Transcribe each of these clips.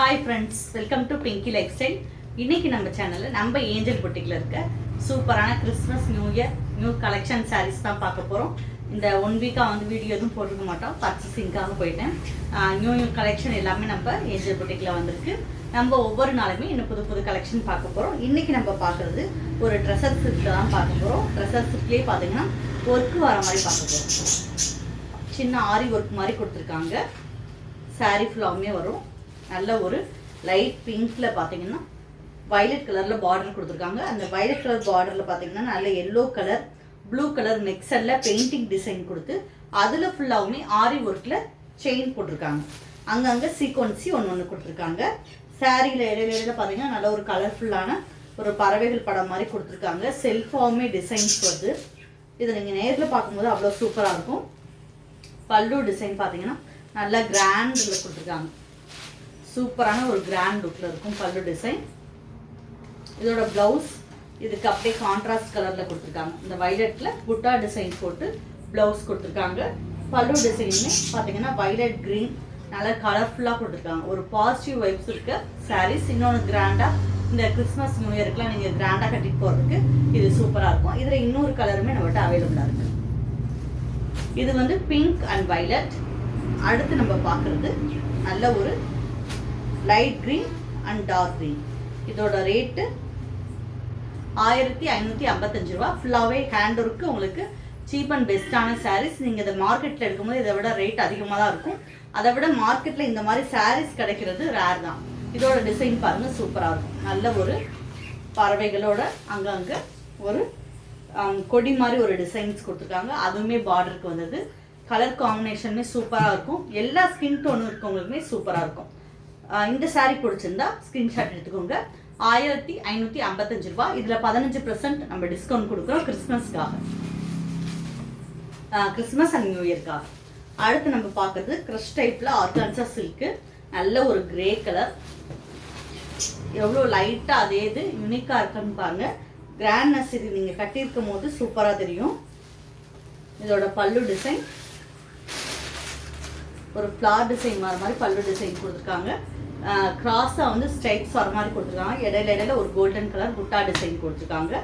Hi friends welcome to pinky lifestyle இன்னைக்கு நம்ம சேனலில் நம்ம ஏஞ்சல் புட்டிக்கில் இருக்க சூப்பரான Christmas new year new collection sarees தான் பார்க்க போகிறோம் இந்த ஒன் வீக்காக வந்து வீடியோ எதுவும் போட்டுக்க மாட்டோம். பர்ச்சேசிங்காக போயிட்டேன். நியூ நியூ கலெக்ஷன் எல்லாமே நம்ம ஏஞ்சல் புட்டிக்கில் வந்திருக்கு. நம்ம ஒவ்வொரு நாளுமே இன்னும் புது புது கலெக்ஷன் பார்க்க போகிறோம் இன்றைக்கி நம்ம பார்க்குறது ஒரு ட்ரெஸ்ஸர் சில்கில் தான் பார்க்க போகிறோம் ட்ரெஸ்ஸர் சில்க்லேயே பார்த்தீங்கன்னா ஒர்க்கு வர மாதிரி பார்க்க போகிறோம் சின்ன ஆரி ஒர்க் மாதிரி கொடுத்துருக்காங்க. சாரீ ஃபுல்லாவுமே வரும். நல்ல ஒரு லைட் பிங்க்ல பார்த்தீங்கன்னா வைலட் கலரில் பார்டர் கொடுத்துருக்காங்க. அந்த வயலட் கலர் பார்டரில் பார்த்தீங்கன்னா நல்ல எல்லோ கலர் ப்ளூ கலர் நெக்ஸலில் பெயிண்டிங் டிசைன் கொடுத்து அதில் ஃபுல்லாகவுமே ஆரி ஒர்க்கில் செயின் போட்டிருக்காங்க. அங்கங்கே சீக்வன்சி ஒன்று ஒன்று கொடுத்துருக்காங்க. சாரியில் இடையில இடையில பார்த்தீங்கன்னா நல்ல ஒரு கலர்ஃபுல்லான ஒரு பறவைகள் படம் மாதிரி கொடுத்துருக்காங்க. செல்ஃபாவுமே டிசைன்ஸ் வருது இதை நீங்கள் நேரில் பார்க்கும்போது அவ்வளோ சூப்பராக இருக்கும். பல்லு டிசைன் பார்த்தீங்கன்னா நல்லா கிராண்டில் கொடுத்துருக்காங்க. சூப்பரான ஒரு கிராண்ட் லுக்கில் இருக்கும் பல்லு டிசைன் இதோட ப்ளவுஸ் இதுக்கு அப்படியே கான்ட்ராஸ்ட் கலரில் கொடுத்துருக்காங்க. இந்த வைலட்டில் புட்டா டிசைன் போட்டு ப்ளவுஸ் கொடுத்துருக்காங்க. பல்லு டிசைனுமே பார்த்தீங்கன்னா வைலட் க்ரீன் நல்லா கலர்ஃபுல்லாக கொடுத்துருக்காங்க. ஒரு பாசிட்டிவ் வைப்ஸ் இருக்க சாரீஸ் இன்னொன்று கிராண்டாக இந்த கிறிஸ்மஸ் நியூ இயருக்குலாம் நீங்கள் கிராண்டாக கட்டிட்டு போகிறதுக்கு இது சூப்பராக இருக்கும். இதில் இன்னொரு கலருமே நம்மகிட்ட அவைலபிளாக இருக்குது இது வந்து பிங்க் அண்ட் வைலட் அடுத்து நம்ம பார்க்குறது நல்ல ஒரு light green and dark green. இதோட ரேட்டு ஆயிரத்தி ஐநூற்றி ஐம்பத்தஞ்சு ரூபா. ஃபுல்லாகவே ஹேண்ட் ஒர்க்கு உங்களுக்கு சீப் அண்ட் பெஸ்ட்டான சாரீஸ் நீங்கள் இதை மார்க்கெட்டில் எடுக்கும்போது இதை விட ரேட் அதிகமாக தான் இருக்கும். அதை விட மார்க்கெட்டில் இந்த மாதிரி சாரீஸ் கிடைக்கிறது ரேர் தான். இதோட டிசைன் பாருங்கள் சூப்பராக இருக்கும். நல்ல ஒரு பறவைகளோட அங்கங்கே ஒரு கொடி மாதிரி ஒரு டிசைன்ஸ் கொடுத்துருக்காங்க. அதுவுமே பார்டருக்கு வந்தது. கலர் காம்பினேஷனுமே சூப்பராக இருக்கும். எல்லா ஸ்கின் டோனும் இருக்கவங்களுக்குமே சூப்பராக இருக்கும். இந்த saree பிடிச்சிருந்தா ஸ்க்ரீன்ஷாட் எடுத்துக்கோங்க. ஆயிரத்தி ஐநூற்றி ஐம்பத்தஞ்சு ரூபா. இதில் பதினஞ்சு பர்சன்ட் நம்ம டிஸ்கவுண்ட் கொடுக்குறோம் கிறிஸ்மஸ்க்காக. கிறிஸ்மஸ் அண்ட் நியூ இயர்க்காக. அடுத்து நம்ம பார்க்குறது க்ரஷ் டைப்பில் ஆர்கான்சா சில்க்கு நல்ல ஒரு கிரே கலர் எவ்வளோ லைட்டாக அதே இது யூனிக்காக இருக்குன்னு பாருங்க. கிராண்ட்னஸ் இது நீங்கள் கட்டியிருக்கும் போது சூப்பராக தெரியும். இதோட பல்லு டிசைன் ஒரு ஃப்ளார் டிசைன் வர மாதிரி பல்லு டிசைன் கொடுத்துருக்காங்க. கிராஸாக வந்து ஸ்ட்ரைப்ஸ் வர மாதிரி கொடுத்துருக்காங்க. இடையில இடையில ஒரு கோல்டன் கலர் புட்டா டிசைன் கொடுத்துருக்காங்க.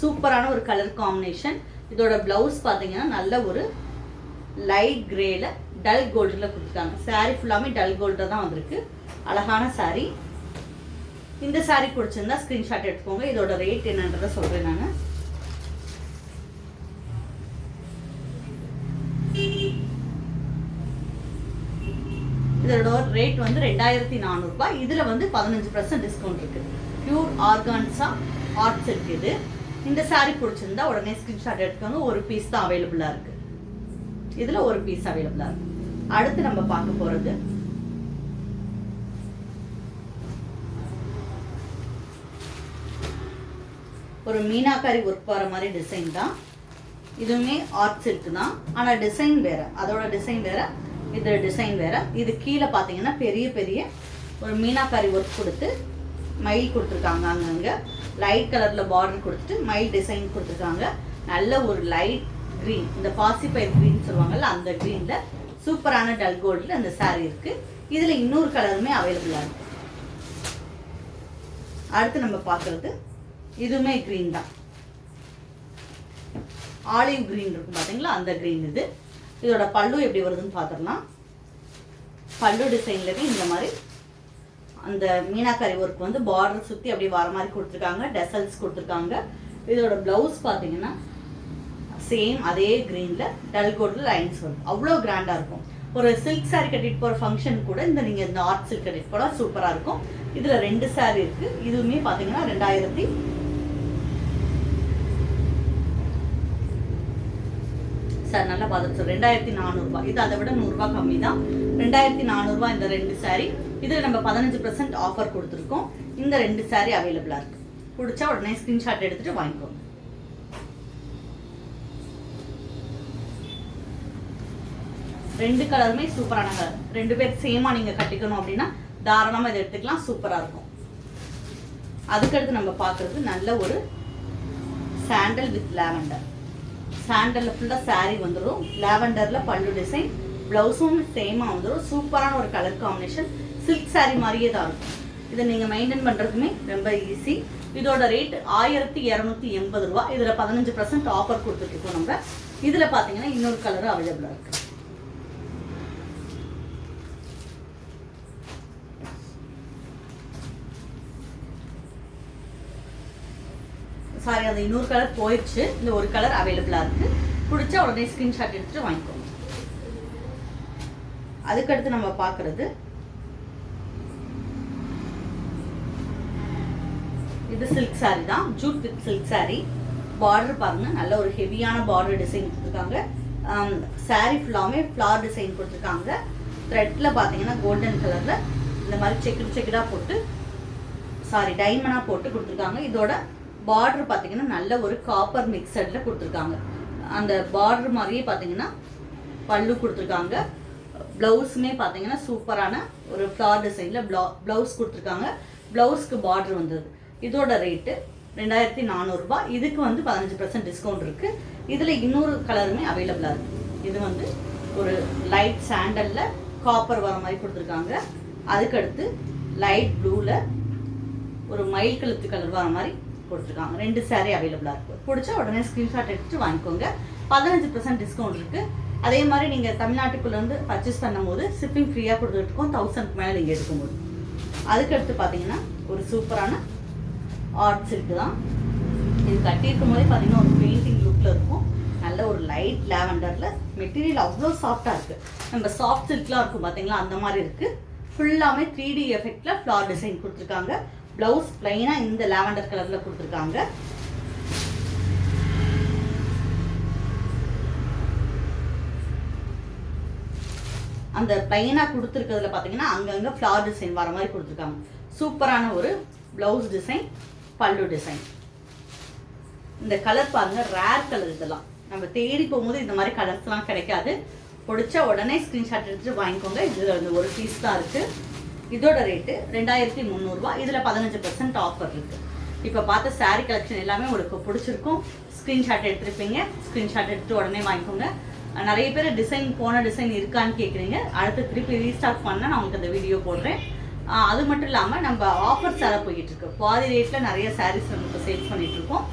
சூப்பரான ஒரு கலர் காம்பினேஷன் இதோட ப்ளவுஸ் பார்த்தீங்கன்னா நல்ல ஒரு லைட் கிரேல டல் கோல்டில் கொடுத்துருக்காங்க. சாரீ ஃபுல்லாமே டல் கோல்டில் தான் வந்திருக்கு. அழகான சாரீ இந்த சாரீ பிடிச்சிருந்தா ஸ்க்ரீன்ஷாட் எடுத்துக்கோங்க. இதோட ரேட் என்னன்றதை சொல்கிறேன் நான். இதோட ரேட் வந்து ரெண்டாயிரத்தி நானூறுபா. இதில் வந்து பதினஞ்சு பர்சன்ட் டிஸ்கவுண்ட் இருக்குது பியூர் ஆர்கான்ஸா ஆர்ட் இருக்குது இது. இந்த சாரீ பிடிச்சிருந்தா உடனே ஸ்கிரீன்ஷாட் எடுத்துக்கோங்க. ஒரு பீஸ் தான் அவைலபிளாக இருக்குது இதில் ஒரு பீஸ் அவைலபிளாக இருக்கு. அடுத்து நம்ம பார்க்க போகிறது ஒரு மீனாக்காரி ஒர்க் போகிற மாதிரி டிசைன் தான். இதுவுமே ஆர்ட் சில்க் தான். ஆனால் டிசைன் வேற. அதோட டிசைன் வேற இது டிசைன் வேற. இது கீழே பார்த்தீங்கன்னா பெரிய பெரிய ஒரு மீனாக்காரி ஒர்க் கொடுத்து மயில் கொடுத்துருக்காங்க அங்கங்கே லைட் கலரில் பார்டர் கொடுத்துட்டு மயில் டிசைன் கொடுத்துருக்காங்க. நல்ல ஒரு லைட் க்ரீன் இந்த பாசிப்பயிர் க்ரீன் சொல்லுவாங்கல்ல அந்த க்ரீனில் சூப்பரான டல் கோல்டில் அந்த சாரீ இருக்குது இதில் இன்னொரு கலருமே அவைலபிளாக இருக்குது அடுத்து நம்ம பார்க்குறது இதுவுமே க்ரீன் தான். ஆலிவ் க்ரீன் இருக்கும் பார்த்தீங்களா அந்த க்ரீன் இது. இதோட பல்லு எப்படி வருதுன்னு பார்த்துடலாம் பல்லு டிசைன்லவே இந்த மாதிரி அந்த மீனாக்காரி ஒர்க் வந்து பார்டர் சுற்றி அப்படி வர மாதிரி கொடுத்துருக்காங்க டெசல்ஸ் கொடுத்துருக்காங்க. இதோட ப்ளவுஸ் பார்த்தீங்கன்னா சேம் அதே க்ரீனில் டல் கோட்டில் லைன்ஸ் வரும். அவ்வளோ கிராண்டாக இருக்கும். ஒரு சில்க் saree கட்டிட்டு போகிற ஃபங்க்ஷன் கூட இந்த நீங்கள் இந்த ஆர்ட் சில்க் கட்டிட்டு போனால் சூப்பராக இருக்கும். இதில் ரெண்டு saree இருக்குது இதுவுமே பார்த்தீங்கன்னா ரெண்டாயிரத்தி சார் நல்லா பார்த்து சார் ரெண்டாயிரத்தி நானூறுபா. இது அதை விட நூறுரூவா கம்மி தான். ரெண்டாயிரத்தி நானூறுரூவா இந்த ரெண்டு சாரீ இதில் நம்ம பதினஞ்சு பர்சன்ட் ஆஃபர் கொடுத்துருக்கோம். இந்த ரெண்டு சாரீ அவைலபிளாக இருக்குது பிடிச்சா உடனே ஸ்க்ரீன்ஷாட் எடுத்துகிட்டு வாங்கிக்கோங்க. ரெண்டு கலருமே சூப்பரான கலர் ரெண்டு பேர் சேமா நீங்க கட்டிக்கணும் அப்படின்னா தாராளமா இதை எடுத்துக்கலாம். சூப்பரா இருக்கும். அதுக்கடுத்து நம்ம பார்க்கறது நல்ல ஒரு சாண்டல் வித் லாவெண்டர் சாண்டலில் ஃபுல்லாக saree வந்துடும் லாவெண்டரில் பல்லு டிசைன் ப்ளவுஸும் சேமாக வந்துடும் சூப்பரான ஒரு கலர் காம்பினேஷன் சில்க் saree மாதிரியே தான் இருக்கும். இதை நீங்கள் மெயின்டைன் பண்ணுறதுமே ரொம்ப ஈஸி இதோட ரேட் ஆயிரத்தி இரநூத்தி எண்பது ரூபா இதில் பதினஞ்சு பர்சன்ட் ஆஃபர் கொடுத்துட்ருக்கோம் நம்ம. இதில் பார்த்தீங்கன்னா இன்னொரு கலரும் அவைலபிளாக இருக்குது சாரி அந்த இன்னொரு கலர் போயிடுச்சு. இந்த ஒரு கலர் அவைலபிளாக இருக்குது பிடிச்சா உடனே ஸ்க்ரீன்ஷாட் எடுத்துட்டு வாங்கிக்கோங்க. அதுக்கடுத்து நம்ம பார்க்குறது. இது சில்க் saree தான். Jute with silk saree. Border பாருங்க. நல்ல ஒரு ஹெவியான பார்டர் டிசைன் கொடுத்துருக்காங்க. Um, saree ஃபுல்லாமே ஃப்ளார் டிசைன் கொடுத்துருக்காங்க. த்ரெட்டில் பார்த்தீங்கன்னா கோல்டன் கலரில் இந்த மாதிரி செக்குடு செக்குடாக போட்டு சாரி டைமண்டாக போட்டு கொடுத்துருக்காங்க. இதோட பார்டர் பார்த்தீங்கன்னா நல்ல ஒரு காப்பர் மிக்சடில் கொடுத்துருக்காங்க. அந்த பார்டர் மாதிரியே பார்த்தீங்கன்னா பல்லு கொடுத்துருக்காங்க. ப்ளவுஸுமே பார்த்தீங்கன்னா சூப்பரான ஒரு ஃப்ளார் டிசைனில் ப்ளவு ப்ளவுஸ் கொடுத்துருக்காங்க. ப்ளவுஸ்க்கு பார்டர் வந்தது. இதோட ரேட்டு ரெண்டாயிரத்தி நானூறுரூபா இதுக்கு வந்து பதினஞ்சு பர்சன்ட் டிஸ்கவுண்ட் இருக்குது இதில் இன்னொரு கலருமே அவைலபிளாக இருக்குது இது வந்து ஒரு லைட் சாண்டலில் காப்பர் வர மாதிரி கொடுத்துருக்காங்க. அதுக்கடுத்து லைட் ப்ளூவில் ஒரு மயில் கழுத்து கலர் வர மாதிரி கொடுத்துருக்காங்க ரெண்டு saree அவைலபிளாக இருக்குது பிடிச்சா உடனே ஸ்க்ரீன்ஷாட் எடுத்துட்டு வாங்கிக்கோங்க. பதினஞ்சு பர்சன்ட் டிஸ்கவுண்ட் இருக்குது அதே மாதிரி நீங்கள் தமிழ்நாட்டுக்குள்ளேருந்து பர்ச்சேஸ் பண்ணும்போது ஷிப்பிங் ஃப்ரீயாக கொடுத்துட்ருக்கோம் தௌசண்ட்க்கு மேலே நீங்கள் எடுக்கும்போது அதுக்கடுத்து பார்த்தீங்கன்னா ஒரு சூப்பரான ஆர்ட் சில்க் தான். இது கட்டியிருக்கும் போதே பார்த்தீங்கன்னா ஒரு பெயிண்டிங் லுக்கில் இருக்கும். நல்ல ஒரு லைட் லேவண்டரில் மெட்டீரியல் அவ்வளோ சாஃப்டாக இருக்குது நம்ம சாஃப்ட் சில்க்லாம் இருக்கும் பார்த்தீங்களா அந்த மாதிரி இருக்குது ஃபுல்லாமே த்ரீ டி எஃபெக்டில் ஃப்ளார் டிசைன் கொடுத்துருக்காங்க. ப்ளவுஸ் ப்ளைனாக இந்த லாவெண்டர் கலரில் கொடுத்துருக்காங்க. அந்த ப்ளைனாக கொடுத்துருக்கிறதுல பார்த்தீங்கன்னா அங்கங்கே ஃப்ளார் டிசைன் வர மாதிரி கொடுத்துருக்காங்க. சூப்பரான ஒரு ப்ளவுஸ் டிசைன் பல்லு டிசைன் இந்த கலர் பாருங்க ரேர் கலர் இதெல்லாம். நம்ம தேடி போகும்போது இந்த மாதிரி கலர்ஸ்லாம் கிடைக்காது. பிடிச்ச உடனே ஸ்க்ரீன்ஷாட் எடுத்துட்டு வாங்கிக்கோங்க. இதில் வந்து ஒரு பீஸ் தான் இருக்குது இதோட ரேட்டு ரெண்டாயிரத்தி முந்நூறுரூவா இதில் பதினஞ்சு பர்சன்ட் ஆஃபர் இருக்குது இப்போ பார்த்த சாரீ கலெக்ஷன் எல்லாமே உங்களுக்கு பிடிச்சிருக்கும். ஸ்க்ரீன்ஷாட் எடுத்துருப்பீங்க. ஸ்க்ரீன்ஷாட் எடுத்து உடனே வாங்கிக்கோங்க. நிறைய பேர் டிசைன் போன டிசைன் இருக்கான்னு கேட்குறீங்க அடுத்து திருப்பி ரீஸ்டாக் பண்ணால் நான் உங்களுக்கு அந்த வீடியோ போடுறேன். அது மட்டும் இல்லாமல் நம்ம ஆஃபர் சார போயிட்டுருக்கு பாதி ரேட்டில் நிறைய சாரீஸ் நம்ம சேல்ஸ் பண்ணிகிட்ருக்கோம் இருக்கோம்.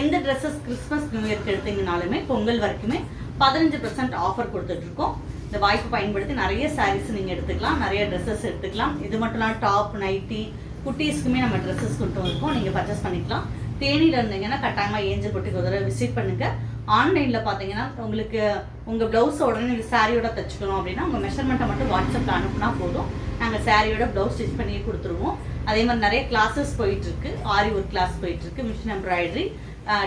எந்த ட்ரெஸ்ஸஸ் கிறிஸ்மஸ் நியூ இயர்க்கு எடுத்தீங்கனாலுமே பொங்கல் வரைக்குமே பதினஞ்சு பர்சன்ட் ஆஃபர் கொடுத்துட்ருக்கோம் இந்த வாய்ப்பு பயன்படுத்தி நிறைய சாரீஸ் நீங்கள் எடுத்துக்கலாம் நிறைய ட்ரெஸ்ஸஸ் எடுத்துக்கலாம். இது மட்டும் இல்லாமல் டாப் நைட்டி குட்டீஸ்க்குமே நம்ம ட்ரெஸ்ஸஸ் கொண்டு வந்திருக்கோம். நீங்கள் பர்ச்சேஸ் பண்ணிக்கலாம். தேனியில் இருந்தீங்கன்னா கட்டாயமாக ஏஞ்சல் பொட்டிக்கு ஒரு தடவை விசிட் பண்ணுங்கள் ஆன்லைனில் பார்த்தீங்கன்னா உங்களுக்கு உங்கள் ப்ளவுஸை உடனே நீங்கள் சாரியோட தச்சுக்கணும் அப்படின்னா உங்கள் மெஷர்மெண்ட்டை மட்டும் வாட்ஸ்அப்பில் அனுப்புனா போதும். நாங்கள் சாரியோட ப்ளவுஸ் ஸ்டிச் பண்ணி கொடுத்துருவோம். அதே மாதிரி நிறைய கிளாஸஸ் போயிட்டுருக்கு ஆரி ஒர்க் கிளாஸ் போயிட்டுருக்கு மிஷின் எம்ப்ராய்டரி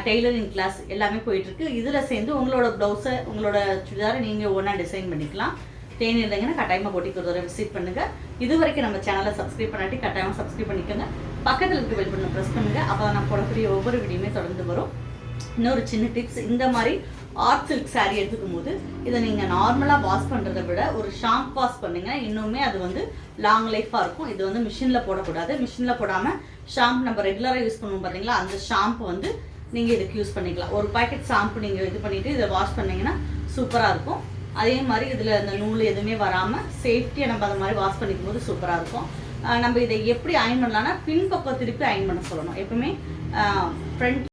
டெய்லரிங் கிளாஸ் எல்லாமே போயிட்டுருக்கு. இதில் சேர்ந்து உங்களோட ப்ளவுஸை உங்களோட சுடிதாரை நீங்கள் ஒன்றா டிசைன் பண்ணிக்கலாம். தேனி இருந்தீங்கன்னா கட்டாயமாக போட்டி ஒரு தடவை விசிட் பண்ணுங்கள் இது வரைக்கும் நம்ம சேனலை சப்ஸ்கிரைப் பண்ணாட்டி கட்டாயமாக சப்ஸ்கிரைப் பண்ணிக்கோங்க. பக்கத்தில் இருக்க பெல் பண்ண ப்ரெஸ் பண்ணுங்கள் அப்போ தான் நான் போடக்கூடிய ஒவ்வொரு வீடியோமே தொடர்ந்து வரும். இன்னொரு சின்ன டிப்ஸ் இந்த மாதிரி ஆர்ட் சில்க் சாரீ எடுத்துக்கும் போது இதை நீங்கள் நார்மலாக வாஷ் பண்ணுறதை விட ஒரு ஷாம்ப் வாஷ் பண்ணீங்கன்னா இன்னுமே அது வந்து லாங் லைஃபாக இருக்கும். இது வந்து மிஷினில் போடக்கூடாது. மிஷினில் போடாமல் ஷாம்பு நம்ம ரெகுலராக யூஸ் பண்ணுவோம் பார்த்தீங்களா அந்த ஷாம்பு வந்து நீங்கள் இதுக்கு யூஸ் பண்ணிக்கலாம். ஒரு பாக்கெட் ஷாம்பு நீங்கள் இது பண்ணிவிட்டு இதை வாஷ் பண்ணீங்கன்னா சூப்பராக இருக்கும். அதே மாதிரி இதில் இந்த நூல் எதுவுமே வராமல் சேஃப்டியாக நம்ம அந்த மாதிரி வாஷ் பண்ணிக்கும் போது சூப்பராக இருக்கும். நம்ம இதை எப்படி அயன் பண்ணலான்னா பின்பக்கம் திருப்பி அயன் பண்ண சொல்லணும். எப்பவுமே ஃப்ரண்ட்